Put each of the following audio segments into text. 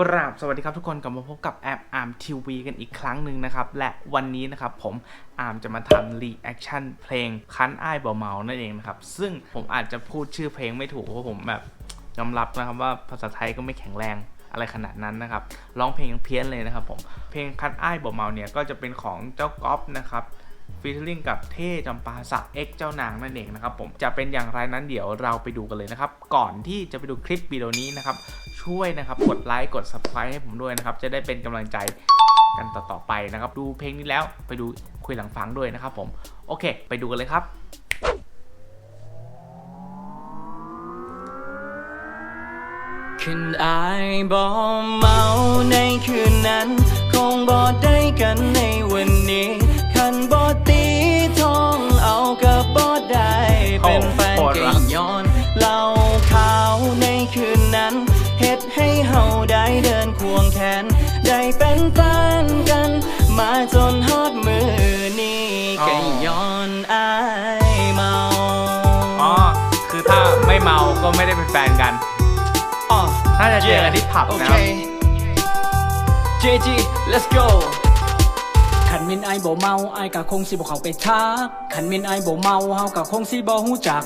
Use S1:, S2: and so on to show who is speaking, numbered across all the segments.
S1: กราบสวัสดีครับทุกคนกลับมาพบกับแอปอาร์มทีวีกันอีกครั้งหนึ่งนะครับ และวันนี้นะครับผมอาร์มจะมาทำรีแอคชั่นเพลงคันอ้ายเบาเมานั่นเองนะครับ ซึ่งผมอาจจะพูดชื่อเพลงไม่ถูกเพราะผมแบบยอมรับนะครับว่าภาษาไทยก็ไม่แข็งแรงอะไรขนาดนั้นนะครับร้องเพลงยังเพี้ยนเลยนะครับผมเพลงคันอ้ายเบาเมาเนี่ยก็จะเป็นของเจ้าก๊อฟนะครับฟีเจอริงกับเท่จำปาสักเอ็กเจ้านางนั่นเองนะครับผมจะเป็นอย่างไรนั้นเดี๋ยวเราไปดูกันเลยนะครับ ก่อนที่จะไปดูคลิปวิดีโอนี้นะครับ ช่วยนะครับ กดไลค์กด subscribe ให้ผมด้วยนะครับ จะได้เป็นกำลังใจกันต่อ ๆ ไปนะครับ ดูเพลงนี้แล้วไปดูคุยหลังฟังด้วยนะครับผม โอเค ไปดูกันเลยครับ
S2: คืนอายบอมา เฮาได้เดินควงแขน ได้เป็นแฟนกัน มาจนฮอดมือนี้ก็ย้อนอายเมา
S1: อ๋อคือถ้าไม่เมาก็ไม่ได้เป็นแฟนกัน
S2: อ๋อ
S1: น่าจะเจอกันที่ผับ
S2: โอ
S1: นะ
S2: เค
S1: ครับ
S2: JG let's go
S3: ขันมินไอายบ่เมาไอกะคงสิบ่เข้าไปทักขันมินไอายบ่เมาเฮากะคงสิบ่ฮู้จัก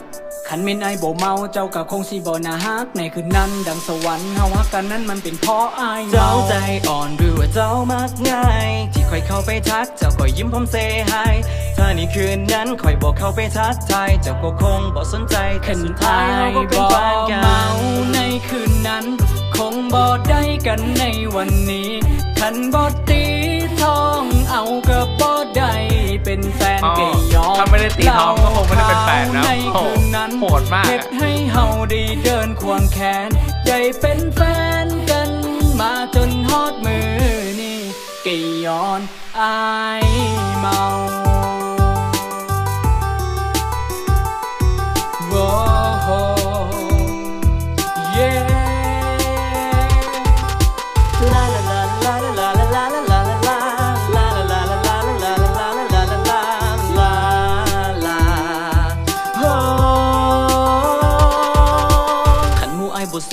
S3: ขันมินไอายบ่เมาเจ้ากะคงสิบ่น่าฮักในคืนนั้นดังสวรรค์เฮาฮักกันนั้นมันเป็นเพราะไอ
S2: เจ้าใจอ่อนหรือว่าเจ้ามักง่ายที่คอยเข้าไปทักเจ้าก็ยิ้มพร้อมเซฮายถ้าในคืนนั้นคอยบอกเข้าไปทักทายเจ้าก็คงบอกสนใจ
S3: ขัน
S2: สุด
S3: ท้า
S2: ยเราก็เป็น
S3: บ่
S2: แฟนกั
S3: เมาในคืนนั้น คงบ่ได้กันในวันนี้ขันบ่ตีทอง เอาก็บ่ได้เป็นแฟน
S1: อ๋อ
S3: เกยยอม
S1: ถ้าไม่ได้ตีท้องก็คงไม่ได้เป็นแฟนนะ
S3: ใน
S1: โอ้โห
S3: คืนนั้น
S1: โหดมากอะ
S3: เฮ็ดให้เฮาได้เดินควงแขนได้เป็นแฟนกันมาจนฮอดมือนี่ก็ย้อนอายเมา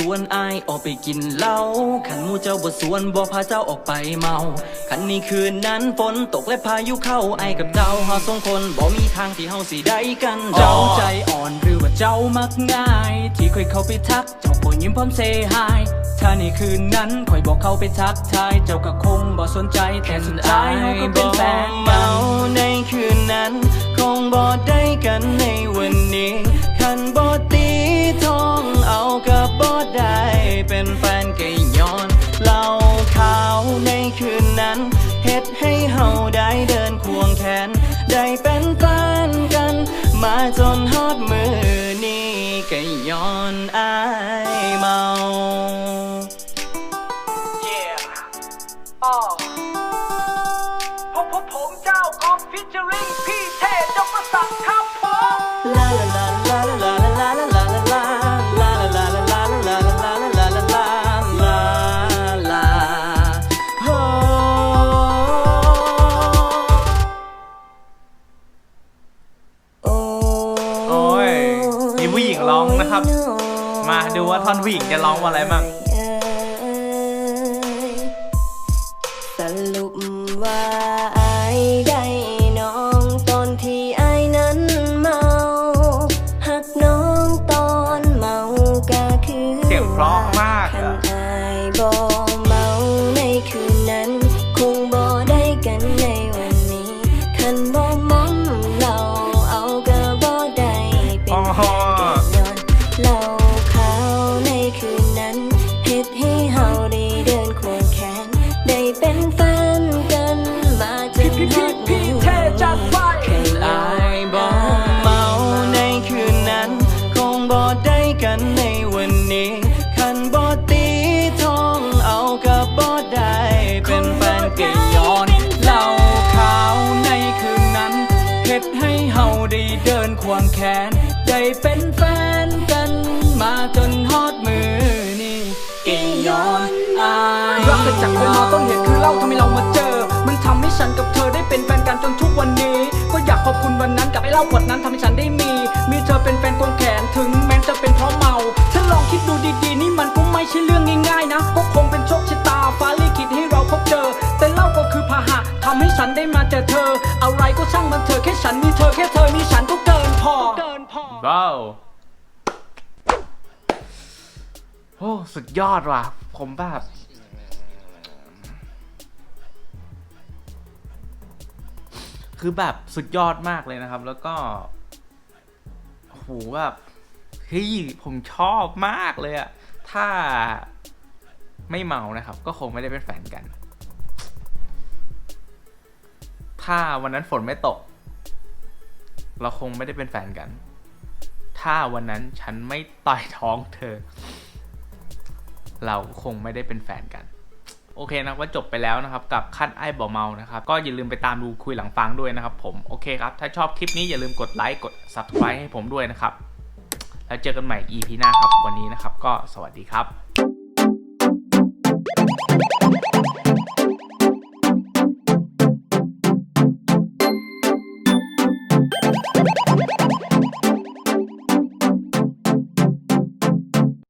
S2: สวนไอ้ายออกไปกินเหล้าขันหมูเจ้าบทสวนบ่พาเจ้าออกไปเมาขันนี้คืนนั้นฝนตกและพายุเข้าไอ้ายกับเจ้าหาสองคนบ่มีทางที่เฮาสิได้กัน
S3: เจ้าใจอ่อนหรือว่าเจ้ามักง่าย ที่เคยเข้าไปทักเจ้าก็ยิ้มพร้อมเซฮายถ้าในคืนนั้นคอยบอกเข้าไปทักทายเจ้าก็คงบ่สนใจแต่สุดท้ายเราก็เป็นแฟนกั
S2: เมานในคืนนั้น คงบ่ได้กันในวั เฮาได้เดินควงแขน ได้เป็นแฟนกัน มาจนฮอดมือนี่ก็ย้อนอายเมา
S3: Yeah อ๋อพบผมเจ้าของฟิชเจอริงพี่เทพจงประสักครับ
S1: นะครับ มาดูว่าท่อนผู้หญิงจะร้องว่าอะไรมั่ง
S4: เดินควงแขนใจ
S3: เป็
S2: นแฟนกั
S3: นมาจนฮอดมือนี่กี่ย้อนอาย
S5: รักกันจากคนมาต้นเหตุคือเล่าทำให้เรามาเจอ มันทำให้ฉันกับเธอได้เป็นแฟนกันจนทุกวันนี้ ก็อยากขอบคุณวันนั้นกับไอเล่าขวดนั้นทำให้ฉันได้มี มีเธอเป็นแฟนควงแขนถึงแม้จะเป็นเพราะเมาฉันลองคิดดูดีๆนี่มันก็ไม่ใช่เรื่องง่ายๆนะก็คงเป็นโชคชะตา
S3: ฟ้าลิขิตให้เราพบเจอ แต่เล่าก็คือพาหะทำให้ฉันได้มาเจอเธอ อะไรก็ช่างมันเธอแค่ฉันมีเธอ
S1: แค่ โอ้สุดยอดว่ะ ผมแบบคือแบบสุดยอดมากเลยนะครับ แล้วก็โหแบบเฮ้ยผมชอบมากเลยอะถ้าไม่เมานะครับ ก็คงไม่ได้เป็นแฟนกัน ถ้าวันนั้นฝนไม่ตก เราคงไม่ได้เป็นแฟนกัน ถ้าวันนั้นฉันไม่ต่อยท้องเธอ เราคงไม่ได้เป็นแฟนกัน โอเคนะว่าจบไปแล้วนะครับ กับขั้นไอ้บ่เมานะครับ ก็อย่าลืมไปตามดูคุยหลังฟังด้วยนะครับ ผมโอเคครับ ถ้าชอบคลิปนี้อย่าลืมกดไลค์กด subscribe ให้ผมด้วยนะครับ แล้วเจอกันใหม่ EP หน้าครับวันนี้นะครับ ก็สวัสดีครับ